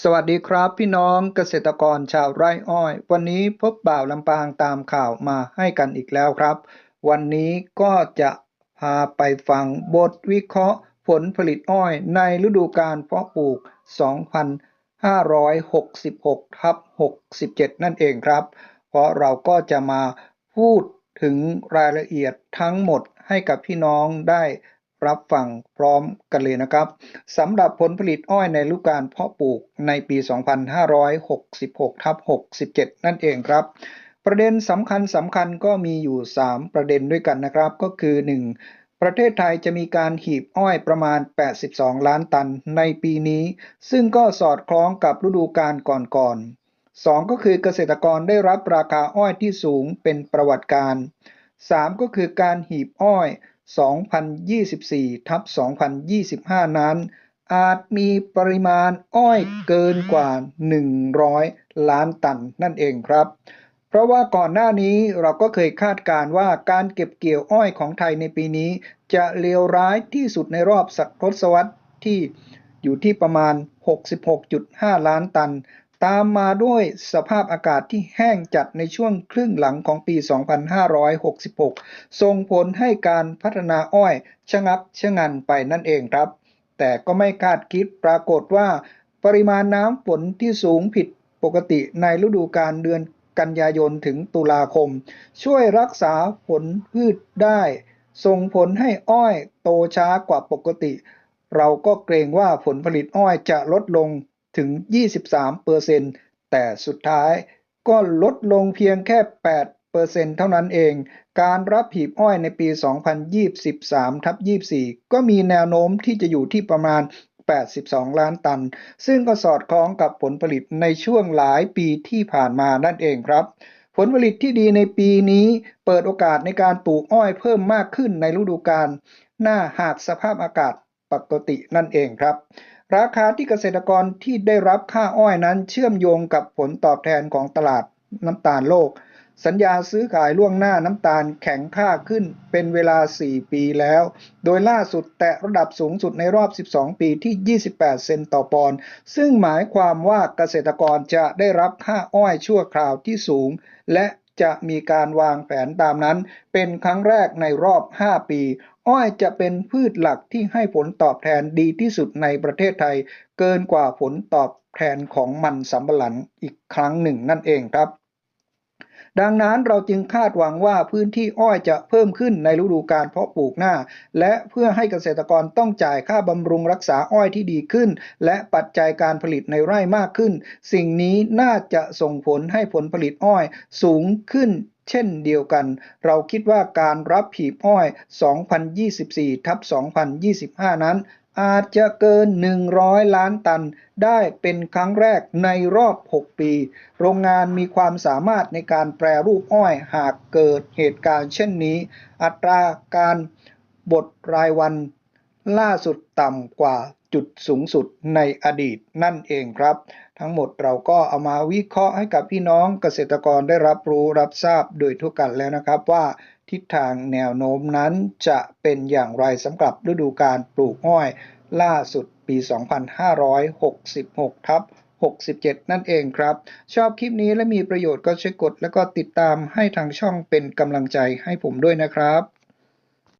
สวัสดีครับพี่น้องเกษตรกรชาวไร่อ้อย วันนี้พบบ่าวลำปางตามข่าวมาให้กันอีกแล้วครับ วันนี้ก็จะพาไปฟังบทวิเคราะห์ผลผลิตอ้อยในฤดูกาลเพาะปลูก 2566ทับ67 นั่นเองครับ เพราะเราก็จะมาพูดถึงรายละเอียดทั้งหมดให้กับพี่น้องได้ รับฟังพร้อมกันเลยนะครับสำหรับผลผลิตอ้อยในฤดูกาลเพาะปลูกในปี 2566ทับ67 นั่นเองครับ ประเด็นสำคัญสำคัญก็มีอยู่ 3 ประเด็นด้วยกันนะครับ ก็คือ 1. ประเทศไทยจะมีการหีบอ้อยประมาณ 82 ล้านตันในปีนี้ ซึ่งก็สอดคล้องกับฤดูกาลก่อนๆ 2. ก็คือเกษตรกรได้รับราคาอ้อยที่สูงเป็นประวัติการ 3. ก็คือการหีบอ้อย 2024ทับ2025 นั้น อาจมีปริมาณอ้อยเกินกว่า 100 ล้านตันนั่นเองครับ เพราะว่าก่อนหน้านี้เราก็เคยคาดการว่าการเก็บเกี่ยวอ้อยของไทยในปีนี้ จะเลวร้ายที่สุดในรอบศตวรรษที่อยู่ที่ประมาณ 66.5 ล้านตัน ตามมาด้วยสภาพอากาศที่แห้งจัดในช่วงครึ่งหลังของปี 2566 ส่งผลให้การพัฒนาอ้อยชะงักชะงันไปนั่นเองครับ แต่ก็ไม่คาดคิดปรากฏว่า ปริมาณน้ำฝนที่สูงผิดปกติในฤดูกาลเดือนกันยายนถึงตุลาคม ช่วยรักษาผลพืชได้ ส่งผลให้อ้อยโตช้ากว่าปกติ เราก็เกรงว่าผลผลิตอ้อยจะลดลง ถึง 23%แต่สุดท้ายก็ลดลงเพียงแค่ 8%เท่านั้นเอง การรับหีบอ้อยในปี 2023ทับ24 ก็มีแนวโน้มที่จะอยู่ที่ประมาณ 82 ล้านตัน ซึ่งก็สอดคล้องกับผลผลิตในช่วงหลายปีที่ผ่านมานั่นเองครับผลผลิตที่ดีในปีนี้เปิดโอกาสในการปลูกอ้อยเพิ่มมากขึ้นในฤดูกาลหน้าหากสภาพอากาศปกตินั่นเองครับ ราคาที่เกษตรกรที่ได้รับค่าอ้อยนั้นเชื่อมโยงกับผลตอบแทนของตลาดน้ำตาลโลก สัญญาซื้อขายล่วงหน้าน้ำตาลแข็งค่าขึ้นเป็นเวลา 4 ปีแล้ว โดยล่าสุดแตะระดับสูงสุดในรอบ 12 ปีที่ 28 เซนต์ต่อปอนด์ซึ่งหมายความว่าเกษตรกรจะได้รับค่าอ้อยชั่วคราวที่สูง และจะมีการวางแผนตามนั้น เป็นครั้งแรกในรอบ 5 ปี อ้อยจะเป็นพืชหลักที่ให้ผลตอบแทนดีที่สุดในประเทศไทย เกินกว่าผลตอบแทนของมันสำปะหลังอีกครั้งหนึ่งนั่นเองครับ ดังนั้นเราจึงคาดหวังว่าพื้นที่อ้อยจะเพิ่มขึ้นในฤดูกาลเพาะปลูกหน้า และเพื่อให้เกษตรกรต้องจ่ายค่าบำรุงรักษาอ้อยที่ดีขึ้น และปัจจัยการผลิตในไร่มากขึ้น สิ่งนี้น่าจะส่งผลให้ผลผลิตอ้อยสูงขึ้นเช่นเดียวกัน เราคิดว่าการรับผีบอ้อย 2024ทับ2025 นั้น อาจจะเกิน 100 ล้านตัน ได้เป็นครั้งแรกในรอบ 6 ปี โรงงานมีความสามารถในการแปรรูปอ้อยหากเกิดเหตุการณ์เช่นนี้ อัตราการบดรายวันล่าสุดต่ำกว่า จุดสูงสุดในอดีตนั่นเองครับ ทั้งหมดเราก็เอามาวิเคราะห์ให้กับพี่น้องเกษตรกรได้รับรู้รับทราบโดยทั่วกันแล้วนะครับว่าทิศทางแนวโน้มนั้นจะเป็นอย่างไรสำหรับฤดูการปลูกอ้อย ล่าสุดปี 2566 ทับ67 นั่นเองครับ ชอบคลิปนี้และมีประโยชน์ก็ช่วยกด แล้วก็ติดตามให้ทางช่องเป็นกำลังใจให้ผมด้วยนะครับ